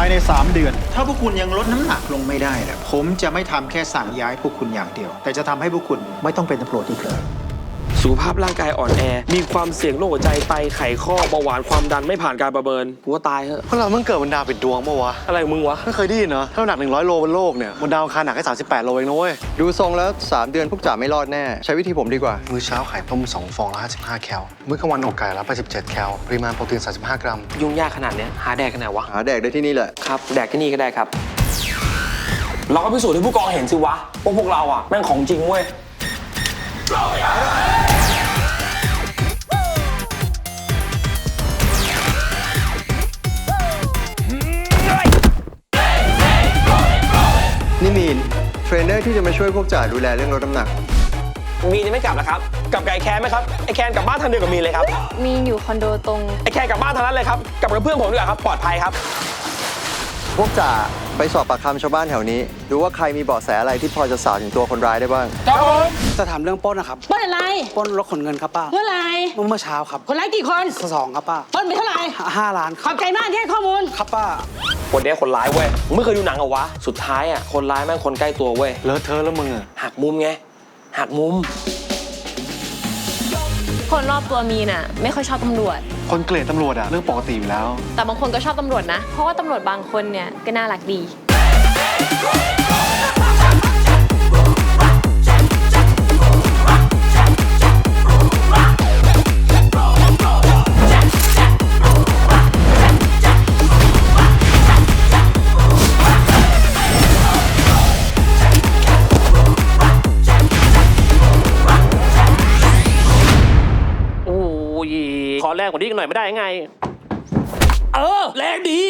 ายใน 3 เดือน ถ้าพวกคุณยังลดน้ำหนักลงไม่ได้นะผมจะไม่ทำแค่สั่งย้ายพวกคุณอย่างเดียว แต่จะทำให้พวกคุณไม่ต้องเป็นตำรวจอีกเลย สุขภาพร่างกายอ่อนแอ มีความเสี่ยงโรคหัวใจไตไขข้อเบาหวานความดันไม่ผ่านการประเมินกูว่าตายเถอะพวกเรามึงเกิดบนดาวปิดดวงปะวะอะไรของมึงวะไม่เคยได้ยินเนาะถ้าน้ำหนัก 100 โลบนโลกเนี่ยบนดาวอังคารหนักแค่38 โลเองนะเว้ยดูทรงแล้ว 3 เดือนพวกจ๋าไม่รอดแน่ ใช้วิธีผมดีกว่า มื้อเช้าไข่ต้ม 2 ฟองละ55 แคล มื้อกลางวันอกไก่ละ87 แคล ปริมาณโปรตีน 35 กรัม ยุ่งยากขนาดเนี้ยหาแดกกันไหนวะ หาแดกได้ที่นี่แหละ ครับ แดกที่นี่ก็ได้ครับ เราก็พิสูจน์ให้ผู้กองเห็นสิวะว่าพวกเราอะแม่งของจริงเว้ย นี่มีนเทรนเนอร์ที่จะมาช่วยพวกจ๋าดูแลเรื่องลดน้ำหนัก มีนยังไม่กลับแล้วครับ กลับกับไอ้แคนไหมครับ ไอ้แคนกลับบ้านทางเดียวกับมีนเลยครับ มีนอยู่คอนโดตรง ไอ้แคนกลับบ้านทางนั้นเลยครับ กลับกับเพื่อนผมดีกว่าครับ ปลอดภัยครับ พวกจ๋าไปสอบปากคำชาวบ้านแถวนี้ ดูว่าใครมีเบาะแสอะไรที่พอจะสาวถึงตัวคนร้ายได้บ้างจะถามเรื่องปล้นนะครับปล้นอะไรปล้นรถขนเงินครับป้าเมื่อไหรเมื่อเมื่อเช้าครับคนร้ายกี่คนสองครับป้าปล้นไปเท่าไหร่ห้าล้านคขรัอบบใจมากที่ให้ข้อมูลครับป้าคนเนี้ยคนร้ายเว้ยมึงไม่เคยดูหนังเหรอวะสุดท้ายอะคนร้ายแม่งคนใกล้ตัวเว้ยเลอะเทอะแล้วมึงอะหักมุมไงหักมุม คนรอบตัวมีน่ะ ไม่ค่อยชอบตำรวจ คนเกลียดตำรวจอะเรื่องปกติอยู่แล้ว แต่บางคนก็ชอบตำรวจนะ เพราะว่าตำรวจบางคนเนี่ยก็น่ารักดี โอ้ย ขอแรงกว่านี้อีกหน่อยไม่ได้ยังไง เออ แรงดี